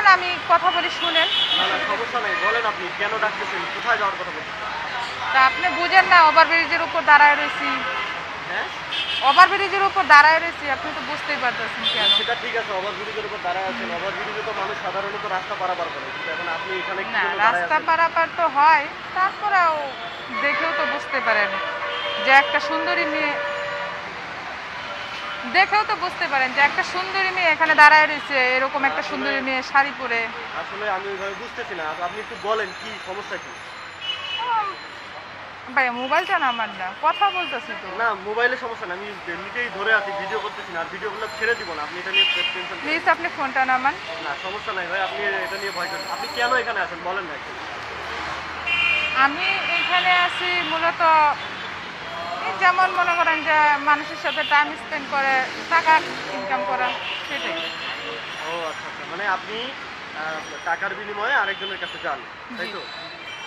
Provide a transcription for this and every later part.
যান আমি কথা বলি শুনেন। সমস্যা নেই বলেন আপনি কেন ডাকতেছেন? কোথায় যাওয়ার কথা বলতেছেন তা আপনি বুঝেন না ওভারব্রিজের উপর দাঁড়ায় রয়েছি। হ্যাঁ? ওভারব্রিজের উপর দাঁড়ায় রয়েছি আপনি তো বুঝতেই পারতেছেন কেন? সেটা ঠিক আছে ওভার ব্রিজের উপর দাঁড়ায় আছেন। ওভার ব্রিজে তো মানুষ সাধারণত রাস্তা পারাপার করে কিন্তু এখন আপনি এখানে না রাস্তা পারাপার তো হয় তারপরেও দেখেও তো বুঝতে পারেন যে একটা সুন্দরী মেয়ে দেখেও তো বুঝতে পারেন যে একটা সুন্দরী মেয়ে এখানে দাঁড়ায় রয়েছে এরকম একটা সুন্দরী মেয়ে শাড়ি পরে। আসলে আমি ওইভাবে বুঝতেছি না। আপনি একটু বলেন কি সমস্যা কি? ভাই মোবাইলটা না আমার না কথা বলতেছি তো। না মোবাইলে সমস্যা না আমি এমনিতেই ধরে আছি ভিডিও করতেছি না আর ভিডিওগুলো ছেড়ে দিব না। আপনি এটা নিয়ে টেনশন প্লিজ আপনি ফোনটা নামান না সমস্যা নাই ভাই আপনি এটা নিয়ে ভয় করেন আপনি কেন এখানে আছেন? বলেন না আমি এখানে আছি মূলত যেমন মনে করেন যে মানুষের সাথে টাইম স্পেন্ড করে টাকা ইনকাম করা সেটাই। ও আচ্ছা আচ্ছা। মানে আপনি টাকার বিনিময়ে আরেকজনের কাছে যান তাই তো?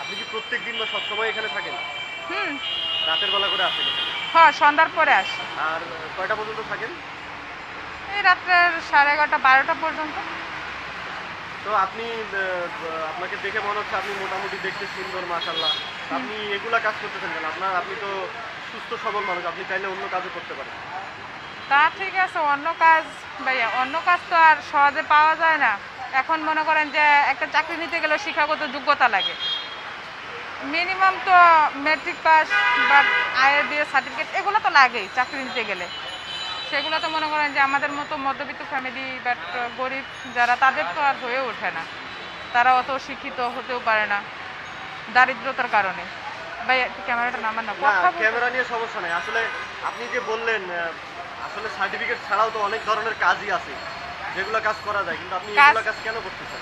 আপনি কি প্রত্যেক দিন বা সবসময় এখানে থাকেন? হুম। রাতের বেলা করে আসেন হ্যাঁ সন্ধ্যার পরে আসি। আর কয়টা পর্যন্ত থাকেন? এই রাত্রের সাড়ে এগারোটা বারোটা পর্যন্ত। তো আপনি আপনাকে দেখে মনে হচ্ছে আপনি মোটামুটি দেখতে সুন্দর মাশাল্লাহ আপনি এগুলা কাজ করতেছেন কেন? আপনার আপনি তো সুস্থ, সবল মানুষ, আপনি চাইলে অন্য কাজও করতে পারেন। তা ঠিক আছে, অন্য কাজ, ভাইয়া, অন্য কাজ তো আর সহজে পাওয়া যায় না। এখন মনে করেন যে একটা চাকরি নিতে গেলে শিক্ষাগত যোগ্যতা লাগে। মিনিমাম তো মেট্রিক পাস বা আয়ের বিয়ে সার্টিফিকেট এগুলো তো লাগেই চাকরি নিতে গেলে। সেগুলো তো মনে করেন যে আমাদের মতো মধ্যবিত্ত ফ্যামিলি বাট গরিব যারা, তাদের তো আর হয়ে ওঠে না। তারা অত শিক্ষিত হতেও পারে না, দারিদ্রতার কারণে। ভাই ক্যামেরাটা নামান না না কথা ক্যামেরা নিয়ে সমস্যা নাই। আসলে আপনি যে বললেন আসলে সার্টিফিকেট ছাড়াও তো অনেক ধরনের কাজই আছে যেগুলো কাজ করা যায় কিন্তু আপনি কাজ- এগুলো কাজ কেন করতেছেন?